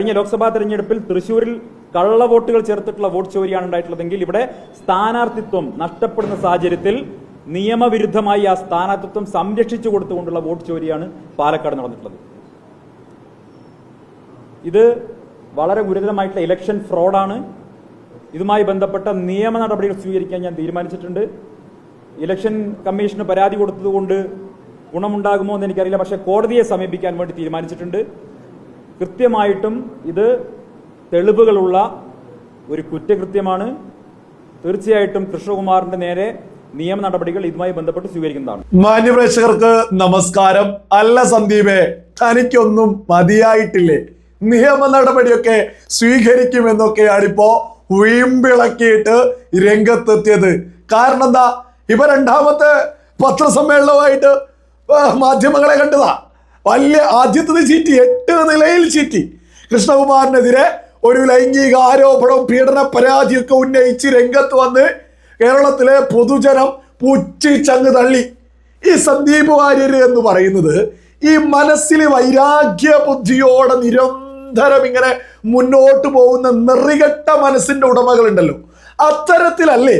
കഴിഞ്ഞ ലോക്സഭാ തെരഞ്ഞെടുപ്പിൽ തൃശൂരിൽ കള്ള വോട്ടുകൾ ചേർത്തിട്ടുള്ള വോട്ട് ചോരിയാണ് ഉണ്ടായിട്ടുള്ളതെങ്കിൽ ഇവിടെ സ്ഥാനാർത്ഥിത്വം നഷ്ടപ്പെടുന്ന സാഹചര്യത്തിൽ നിയമവിരുദ്ധമായി ആ സ്ഥാനാർത്ഥിത്വം സംരക്ഷിച്ചു കൊടുത്തുകൊണ്ടുള്ള വോട്ട് ചോരിയാണ് പാലക്കാട് നടന്നിട്ടുള്ളത്. ഇത് വളരെ ഗുരുതരമായിട്ടുള്ള ഇലക്ഷൻ ഫ്രോഡാണ് ഇതുമായി ബന്ധപ്പെട്ട നിയമ നടപടികൾ സ്വീകരിക്കാൻ ഞാൻ തീരുമാനിച്ചിട്ടുണ്ട്. ഇലക്ഷൻ കമ്മീഷന് പരാതി കൊടുത്തതുകൊണ്ട് ഗുണമുണ്ടാകുമോ എന്ന് എനിക്കറിയില്ല. പക്ഷേ കോടതിയെ സമീപിക്കാൻ വേണ്ടി തീരുമാനിച്ചിട്ടുണ്ട്. കൃത്യമായിട്ടും ഇത് തെളിവുകളുള്ള ഒരു കുറ്റകൃത്യമാണ്. തീർച്ചയായിട്ടും കൃഷ്ണകുമാറിന്റെ നേരെ നിയമ നടപടികൾ ഇതുമായി ബന്ധപ്പെട്ട് സ്വീകരിക്കുന്നതാണ്. മാന്യപ്രേക്ഷകർക്ക് നമസ്കാരം. അല്ല സന്ദീപേ തനിക്കൊന്നും മതിയായിട്ടില്ലേ? നിയമ നടപടിയൊക്കെ സ്വീകരിക്കുമെന്നൊക്കെയാണ് ഇപ്പോ വീമ്പിളക്കിയിട്ട് രംഗത്തെത്തിയത്. കാരണം എന്താ? ഇവ രണ്ടാമത്തെ പത്രസമ്മേളനമായിട്ട് മാധ്യമങ്ങളെ കണ്ടതാ. വലിയ ആദ്യത്തത് ചീറ്റി എട്ട് നിലയിൽ ചീറ്റി. കൃഷ്ണകുമാറിനെതിരെ ഒരു ലൈംഗിക ആരോപണം പീഡന പരാതിയൊക്കെ ഉന്നയിച്ച് രംഗത്ത് വന്ന് കേരളത്തിലെ പൊതുജനം പുച്ഛിച്ചങ്ങ് തള്ളി. ഈ സന്ദീപ് വാര്യർ എന്ന് പറയുന്നത് ഈ മനസ്സിൽ വൈരാഗ്യ ബുദ്ധിയോടെ നിരന്തരം ഇങ്ങനെ മുന്നോട്ട് പോകുന്ന നിറികെട്ട മനസ്സിന്റെ ഉടമകളുണ്ടല്ലോ. അത്തരത്തിലല്ലേ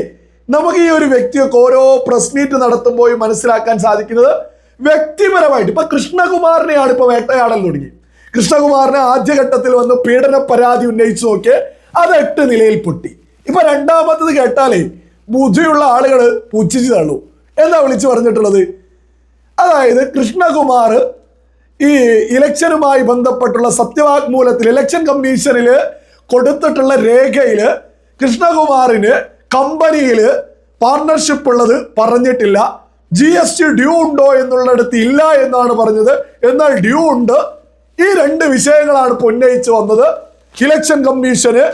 നമുക്ക് ഈ ഒരു വ്യക്തിയൊക്കെ ഓരോ പ്രസ് മീറ്റ് നടത്തുമ്പോൾ മനസ്സിലാക്കാൻ സാധിക്കുന്നത്? വ്യക്തിപരമായിട്ട്. ഇപ്പൊ കൃഷ്ണകുമാറിനെയാണ് ഇപ്പൊ വേട്ടയാടൽ തുടങ്ങി. കൃഷ്ണകുമാറിനെ ആദ്യഘട്ടത്തിൽ വന്ന് പീഡന പരാതി ഉന്നയിച്ചു നോക്കിയ അത് എട്ട് നിലയിൽ പൊട്ടി. ഇപ്പൊ രണ്ടാമത്തത് കേട്ടാലേ ബുദ്ധിയുള്ള ആളുകൾ പുച്ഛിച്ചു തള്ളു. എന്താ വിളിച്ചു പറഞ്ഞിട്ടുള്ളത്? അതായത് കൃഷ്ണകുമാർ ഈ ഇലക്ഷനുമായി ബന്ധപ്പെട്ടുള്ള സത്യവാഗ്മൂലത്തിൽ ഇലക്ഷൻ കമ്മീഷനിൽ കൊടുത്തിട്ടുള്ള രേഖയിൽ കൃഷ്ണകുമാറിന് കമ്പനിയിൽ പാർട്ണർഷിപ്പ് ഉള്ളത് പറഞ്ഞിട്ടില്ല. ജി എസ് ടി ഡ്യൂ ഉണ്ടോ എന്നുള്ളിടത്ത് ഇല്ല എന്നാണ് പറഞ്ഞത്. എന്നാൽ ഡ്യൂ ഉണ്ട്. ഈ രണ്ട് വിഷയങ്ങളാണ് ഇപ്പോൾ ഉന്നയിച്ച് വന്നത്. ഇലക്ഷൻ കമ്മീഷന്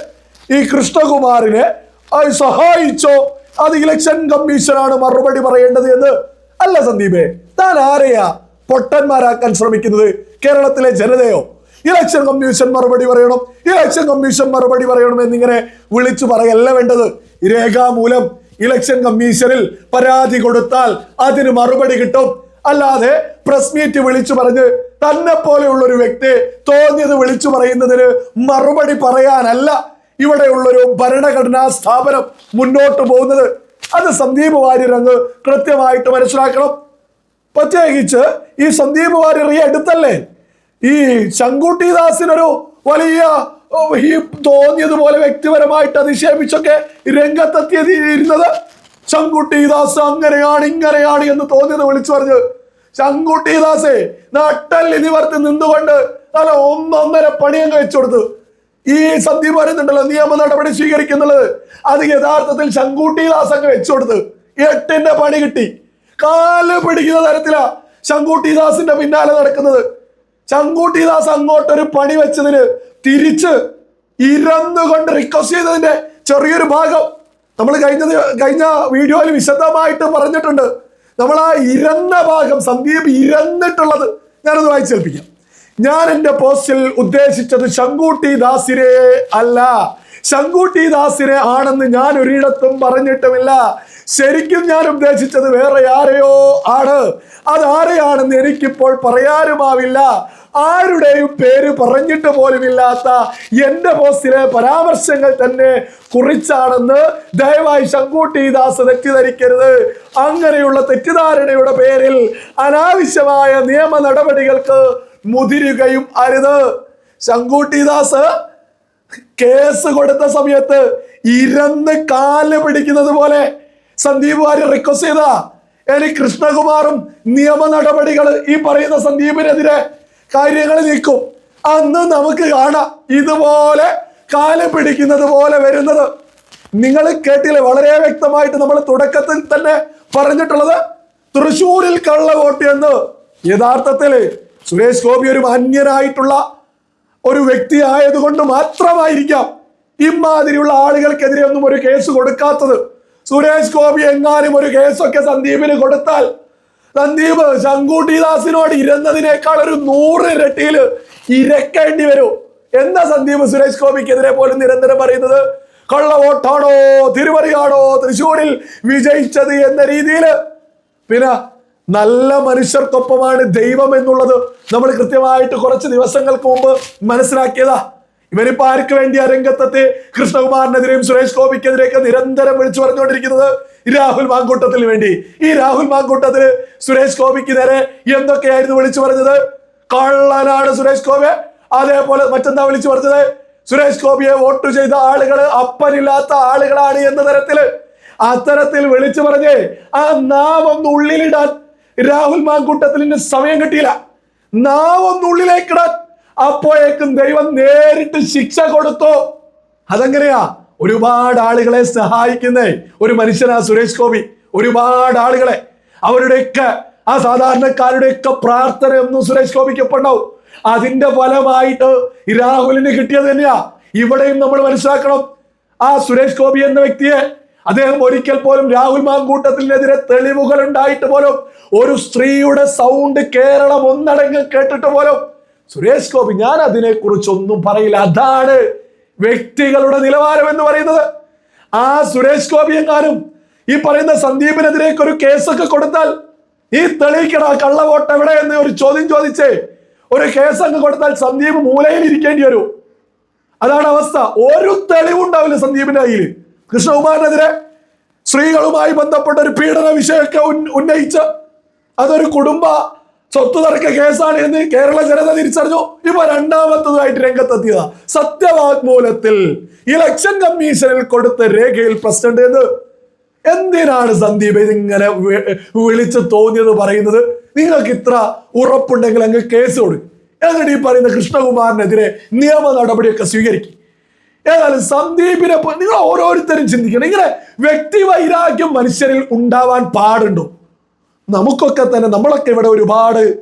ഈ കൃഷ്ണകുമാറിനെ സഹായിച്ചോ? അത് ഇലക്ഷൻ കമ്മീഷനാണ് മറുപടി പറയേണ്ടത് എന്ന്? അല്ല സന്ദീപേ താൻ ആരെയാ പൊട്ടന്മാരാക്കാൻ ശ്രമിക്കുന്നത്? കേരളത്തിലെ ജനതയോ? ഇലക്ഷൻ കമ്മീഷൻ മറുപടി പറയണം. ഇലക്ഷൻ കമ്മീഷൻ മറുപടി പറയണം എന്നിങ്ങനെ വിളിച്ചു പറയല്ല വേണ്ടത്. രേഖാമൂലം ഇലക്ഷൻ കമ്മീഷനിൽ പരാതി കൊടുത്താൽ അതിന് മറുപടി കിട്ടും. അല്ലാതെ പ്രസ് മീറ്റ് വിളിച്ചു പറഞ്ഞ് തന്നെ പോലെയുള്ള ഒരു വ്യക്തി തോന്നിയത് വിളിച്ചു പറയുന്നതിന് മറുപടി പറയാനല്ല ഇവിടെയുള്ളൊരു ഭരണഘടനാ സ്ഥാപനം മുന്നോട്ട് പോകുന്നത്. അത് സന്ദീപ് വാര്യർ അങ്ങ് കൃത്യമായിട്ട് മനസ്സിലാക്കണം. പ്രത്യേകിച്ച് ഈ സന്ദീപ് വാര്യർ ഈ അടുത്തല്ലേ? ഈ ശങ്കുട്ടിദാസിനൊരു വലിയ ഈ തോന്നിയതുപോലെ വ്യക്തിപരമായിട്ട് അധിക്ഷേപിച്ചൊക്കെ രംഗത്തെത്തിയത് ഇരുന്നത് ശങ്കുട്ടിദാസ് അങ്ങനെയാണ് ഇങ്ങനെയാണ് എന്ന് തോന്നിയത് വിളിച്ചു പറഞ്ഞ്. ശങ്കുട്ടിദാസേ നട്ടല്ലി നിവർത്തി നിന്നുകൊണ്ട് അല്ല ഒന്നൊന്നര പണിയും കഴിച്ചു കൊടുത്തു. ഈ സദ്യ പറയുന്നുണ്ടല്ലോ നിയമ നടപടി സ്വീകരിക്കുന്നുള്ളത്. അത് യഥാർത്ഥത്തിൽ ശങ്കൂട്ടി ദാസ് അങ്ങ് വെച്ചു കൊടുത്ത്. എട്ടിന്റെ പണി കിട്ടി. കാൽ പിടിക്കുന്ന തരത്തിലാ ശങ്കുട്ടിദാസിന്റെ പിന്നാലെ നടക്കുന്നത്. ശങ്കുട്ടിദാസ് അങ്ങോട്ടൊരു പണി വെച്ചതിന് തിരിച്ച് ഇരന്നുകൊണ്ട് റിക്വസ്റ്റ് ചെയ്തതിന്റെ ചെറിയൊരു ഭാഗം നമ്മൾ കഴിഞ്ഞ കഴിഞ്ഞ വീഡിയോയിൽ വിശദമായിട്ട് പറഞ്ഞിട്ടുണ്ട്. നമ്മൾ ആ ഇരന്ന ഭാഗം സന്ദീപ് ഇരന്നിട്ടുള്ളത് ഞാനത് വായിച്ചേൽപ്പിക്കാം ഞാൻ എന്റെ പോസ്റ്റിൽ ഉദ്ദേശിച്ചത് ശങ്കൂട്ടി ദാസിരെ അല്ല. ശങ്കൂട്ടി ദാസിനെ ആണെന്ന് ഞാൻ ഒരിടത്തും പറഞ്ഞിട്ടുമില്ല. ശരിക്കും ഞാൻ ഉദ്ദേശിച്ചത് വേറെ ആരെയോ ആണ്. അതാരെയാണെന്ന് എനിക്കിപ്പോൾ പറയാനുമാവില്ല. ആരുടെയും പേര് പറഞ്ഞിട്ട് പോലുമില്ലാത്ത എന്റെ പോസ്റ്റിലെ പരാമർശങ്ങൾ തന്നെ കുറിച്ചാണെന്ന് ദയവായി ശങ്കൂട്ടി ദാസ് തെറ്റിദ്ധരിക്കരുത്. അങ്ങനെയുള്ള തെറ്റിദ്ധാരണയുടെ പേരിൽ അനാവശ്യമായ നിയമ നടപടികൾക്ക് മുതിരുകയും അരുത്. ശങ്കൂട്ടി ദാസ് കേസ് കൊടുത്ത സമയത്ത് ഇരന്ന് കാൽ പിടിക്കുന്നത് പോലെ സന്ദീപ് വാര്യർ റിക്വസ്റ്റ് ചെയ്ത. എനി കൃഷ്ണകുമാറും നിയമ നടപടികൾ ഈ പറയുന്ന സന്ദീപിനെതിരെ കാര്യങ്ങൾ നീക്കും. അന്ന് നമുക്ക് കാണാം. ഇതുപോലെ കാലം പിടിക്കുന്നത് പോലെ വരുന്നത്. നിങ്ങൾ കേട്ടില്ലേ? വളരെ വ്യക്തമായിട്ട് നമ്മൾ തുടക്കത്തിൽ തന്നെ പറഞ്ഞിട്ടുള്ളത് തൃശൂരിൽ കള്ള വോട്ട് എന്ന്. യഥാർത്ഥത്തിൽ സുരേഷ് ഗോപി ഒരു മാന്യനായിട്ടുള്ള ഒരു വ്യക്തി ആയതുകൊണ്ട് മാത്രമായിരിക്കാം ഇമാതിരിയുള്ള ആളുകൾക്കെതിരെ ഒന്നും ഒരു കേസ് കൊടുക്കാത്തത്. സുരേഷ് ഗോപി എങ്ങാനും ഒരു കേസൊക്കെ സന്ദീപിന് കൊടുത്താൽ സന്ദീപ് ശങ്കൂട്ടിദാസിനോട് ഇരുന്നതിനേക്കാൾ ഒരു നൂറ് ഇരട്ടിയിൽ ഇരക്കേണ്ടി വരും. എന്താ സന്ദീപ് സുരേഷ് ഗോപിക്കെതിരെ പോലും നിരന്തരം പറയുന്നത്? കള്ള വോട്ടാണോ? തിരുവറിയാണോ? തൃശ്ശൂരിൽ വിജയിച്ചത് എന്ന രീതിയിൽ. പിന്നെ നല്ല മനുഷ്യർക്കൊപ്പമാണ് ദൈവം എന്നുള്ളത് നമ്മൾ കൃത്യമായിട്ട് കുറച്ച് ദിവസങ്ങൾക്ക് മുമ്പ് മനസ്സിലാക്കിയതാ. ഇവരിപ്പോ ആർക്ക് വേണ്ടിയാ രംഗത്തെത്തി? കൃഷ്ണകുമാറിനെതിരെയും സുരേഷ് ഗോപിക്കെതിരെയൊക്കെ നിരന്തരം വിളിച്ചു പറഞ്ഞുകൊണ്ടിരിക്കുന്നത് രാഹുൽ മാങ്കൂട്ടത്തിന് വേണ്ടി. ഈ രാഹുൽ മാങ്കൂട്ടത്തിന് സുരേഷ് ഗോപിക്ക് നേരെ എന്തൊക്കെയായിരുന്നു വിളിച്ചു പറഞ്ഞത്? കള്ളനാണ് സുരേഷ് ഗോപി. അതേപോലെ മറ്റെന്താ വിളിച്ചു പറഞ്ഞത്? സുരേഷ് ഗോപിയെ വോട്ട് ചെയ്ത ആളുകൾ അപ്പനില്ലാത്ത ആളുകളാണ് എന്ന തരത്തിൽ അത്തരത്തിൽ വിളിച്ചു പറഞ്ഞ് ആ നാവൊന്ന് ഉള്ളിലിടാൻ രാഹുൽ മാങ്കൂട്ടത്തിന് സമയം കിട്ടിയില്ല. നാവൊന്നുള്ളിലേക്കിടാൻ അപ്പോഴേക്കും ദൈവം നേരിട്ട് ശിക്ഷ കൊടുത്തു. അതെങ്ങനെയാ? ഒരുപാട് ആളുകളെ സഹായിക്കുന്നേ. ഒരു മനുഷ്യനാ സുരേഷ് ഗോപി. ഒരുപാട് ആളുകളെ. അവരുടെയൊക്കെ ആ സാധാരണക്കാരുടെയൊക്കെ പ്രാർത്ഥന ഒന്നും സുരേഷ് ഗോപിക്ക് ഒപ്പം ഉണ്ടാവും. അതിന്റെ ഫലമായിട്ട് രാഹുലിന് കിട്ടിയത് തന്നെയാ. ഇവിടെയും നമ്മൾ മനസ്സിലാക്കണം. ആ സുരേഷ് ഗോപി എന്ന വ്യക്തിയെ അദ്ദേഹം ഒരിക്കൽ പോലും രാഹുൽ മാങ്കൂട്ടത്തിനെതിരെ തെളിവുകൾ ഉണ്ടായിട്ട് പോലും ഒരു സ്ത്രീയുടെ സൗണ്ട് കേരളം ഒന്നടങ്കം കേട്ടിട്ട് പോലും സുരേഷ് ഗോപി ഞാൻ അതിനെ കുറിച്ചൊന്നും പറയില്ല. അതാണ് വ്യക്തികളുടെ നിലവാരം എന്ന് പറയുന്നത്. ആ സുരേഷ് ഗോപി എങ്ങാനും ഈ പറയുന്ന സന്ദീപിനെതിരേക്ക് ഒരു കേസൊക്കെ കൊടുത്താൽ ഈ തെളിയിക്കണ കള്ളവോട്ട് എവിടെ എന്ന് ഒരു ചോദ്യം ചോദിച്ചേ ഒരു കേസ് അങ്ങ് കൊടുത്താൽ സന്ദീപ് മൂലയിൽ ഇരിക്കേണ്ടി വരും. അതാണ് അവസ്ഥ. ഒരു തെളിവുണ്ടാവില്ല സന്ദീപിന്റെ കയ്യിൽ. കൃഷ്ണകുമാറിനെതിരെ സ്ത്രീകളുമായി ബന്ധപ്പെട്ട ഒരു പീഡന വിഷയമൊക്കെ ഉന്നയിച്ച് അതൊരു കുടുംബ സ്വത്ത് തർക്ക കേസാണ് എന്ന് കേരള ജനത തിരിച്ചറിഞ്ഞു. ഇപ്പൊ രണ്ടാമത്തതായിട്ട് രംഗത്തെത്തിയതാ. സത്യവാഗ്മൂലത്തിൽ ഇലക്ഷൻ കമ്മീഷനിൽ കൊടുത്ത രേഖയിൽ പ്രസിഡന്റ് എന്ന്. എന്തിനാണ് സന്ദീപ് ഇതിങ്ങനെ വിളിച്ചു വിളിച്ച് തോന്നിയത് പറയുന്നത്? നിങ്ങൾക്ക് ഇത്ര ഉറപ്പുണ്ടെങ്കിൽ അങ്ങ് കേസ് കൊടുക്കും. എന്നിട്ട് ഈ പറയുന്ന കൃഷ്ണകുമാറിനെതിരെ നിയമ നടപടിയൊക്കെ സ്വീകരിക്കും. ഏതായാലും സന്ദീപിനെ നിങ്ങൾ ഓരോരുത്തരും ചിന്തിക്കണം. ഇങ്ങനെ വ്യക്തി വൈരാഗ്യം മനുഷ്യരിൽ ഉണ്ടാവാൻ പാടുണ്ടോ? നമുക്കൊക്കെ തന്നെ നമ്മളൊക്കെ ഇവിടെ ഒരുപാട്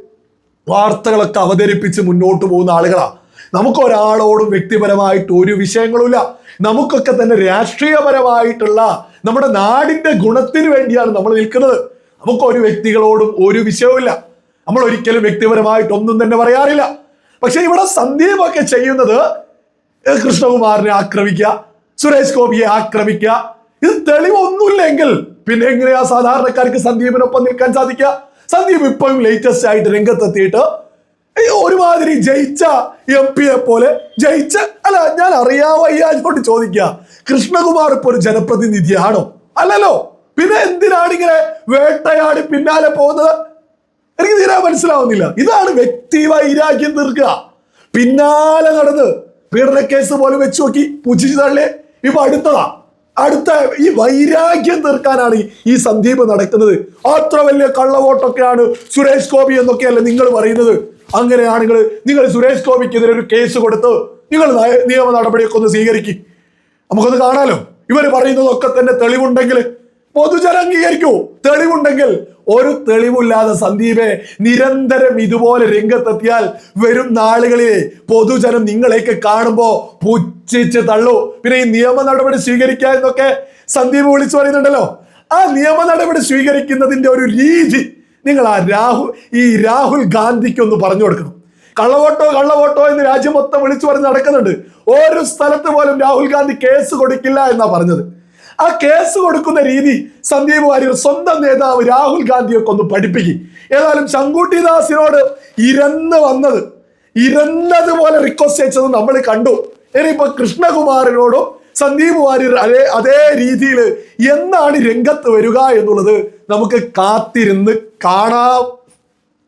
വാർത്തകളൊക്കെ അവതരിപ്പിച്ച് മുന്നോട്ട് പോകുന്ന ആളുകളാ. നമുക്ക് ഒരാളോടും വ്യക്തിപരമായിട്ട് ഒരു വിഷയങ്ങളുമില്ല. നമുക്കൊക്കെ തന്നെ രാഷ്ട്രീയപരമായിട്ടുള്ള നമ്മുടെ നാടിന്റെ ഗുണത്തിന് വേണ്ടിയാണ് നമ്മൾ നിൽക്കുന്നത്. നമുക്ക് ഒരു വ്യക്തികളോടും ഒരു വിഷയവുമില്ല. നമ്മൾ ഒരിക്കലും വ്യക്തിപരമായിട്ട് ഒന്നും തന്നെ പറയാറില്ല. പക്ഷെ ഇവിടെ സന്ദീപൊക്കെ ചെയ്യുന്നത് കൃഷ്ണകുമാറിനെ ആക്രമിക്കുക സുരേഷ് ഗോപിയെ ആക്രമിക്കുക ഇത് തെളിവൊന്നുമില്ലെങ്കിൽ പിന്നെ എങ്ങനെയാ സാധാരണക്കാർക്ക് സന്ദീപിനൊപ്പം നിൽക്കാൻ സാധിക്കുക? സന്ദീപ് ഇപ്പോഴും ലേറ്റസ്റ്റ് ആയിട്ട് രംഗത്തെത്തിയിട്ട് ഒരുമാതിരി ജയിച്ച എം പിയെ പോലെ ജയിച്ച അല്ല ഞാൻ അറിയാവയ്യാഞ്ഞോണ്ട് ചോദിക്കുക. കൃഷ്ണകുമാർ ഇപ്പൊ ഒരു ജനപ്രതിനിധിയാണോ? അല്ലല്ലോ. പിന്നെ എന്തിനാണ് ഇങ്ങനെ വേട്ടയാടി പിന്നാലെ പോകുന്നത്? എനിക്ക് തീരെ മനസ്സിലാവുന്നില്ല. ഇതാണ് വ്യക്തി വൈരാഗ്യം തീർക്കുക. പിന്നാലെ നടന്ന് പീഡന കേസ് പോലെ വെച്ച് നോക്കി. പുച്ഛിച്ചു തള്ളേ ഇപ്പൊ അടുത്തതാ. അടുത്ത ഈ വൈരാഗ്യം തീർക്കാനാണ് ഈ- സന്ദീപ് നടക്കുന്നത്. അത്ര വലിയ കള്ളവോട്ടൊക്കെയാണ് സുരേഷ് ഗോപി എന്നൊക്കെയല്ല നിങ്ങൾ പറയുന്നത്? അങ്ങനെയാണെങ്കിൽ നിങ്ങൾ സുരേഷ് ഗോപിക്കെതിരെ ഒരു കേസ് കൊടുത്ത് നിങ്ങൾ നയ- നിയമ നടപടിയൊക്കെ ഒന്ന് സ്വീകരിക്കും. നമുക്കൊന്ന് കാണാലോ. ഇവർ പറയുന്നതൊക്കെ തന്നെ തെളിവുണ്ടെങ്കിൽ പൊതുജനം അംഗീകരിക്കൂ തെളിവുണ്ടെങ്കിൽ ഒരു തെളിവില്ലാതെ സന്ദീപെ നിരന്തരം ഇതുപോലെ രംഗത്തെത്തിയാൽ വരും നാളുകളിലെ പൊതുജനം നിങ്ങളെയൊക്കെ കാണുമ്പോ പുച്ഛിച്ച് തള്ളു. പിന്നെ ഈ നിയമ നടപടി സ്വീകരിക്കുക എന്നൊക്കെ സന്ദീപ് വിളിച്ചു പറയുന്നുണ്ടല്ലോ. ആ നിയമ നടപടി സ്വീകരിക്കുന്നതിന്റെ ഒരു രീതി നിങ്ങൾ ആ രാഹുൽ ഈ രാഹുൽ ഗാന്ധിക്ക് ഒന്ന് പറഞ്ഞു കൊടുക്കണം. കള്ളവോട്ടോ കള്ളവോട്ടോ എന്ന് രാജ്യം മൊത്തം വിളിച്ചു പറഞ്ഞ് നടക്കുന്നുണ്ട്. ഒരു സ്ഥലത്ത് പോലും രാഹുൽ ഗാന്ധി കേസ് കൊടുക്കില്ല എന്നാ പറഞ്ഞത്. ആ കേസ് കൊടുക്കുന്ന രീതി സന്ദീപ് വാര്യർ സ്വന്തം നേതാവ് രാഹുൽ ഗാന്ധിയൊക്കെ ഒന്ന് പഠിപ്പിക്കും. ഏതായാലും ശങ്കുട്ടി ദാസിനോട് ഇരന്ന് വന്നത് ഇരന്നതുപോലെ റിക്വസ്റ്റ് അയച്ചത് നമ്മൾ കണ്ടു. ഇനിയിപ്പോ കൃഷ്ണകുമാറിനോടും സന്ദീപ് വാര്യർ അതേ അതേ രീതിയിൽ എന്നാണ് രംഗത്ത് വരിക എന്നുള്ളത് നമുക്ക് കാത്തിരുന്ന് കാണാം.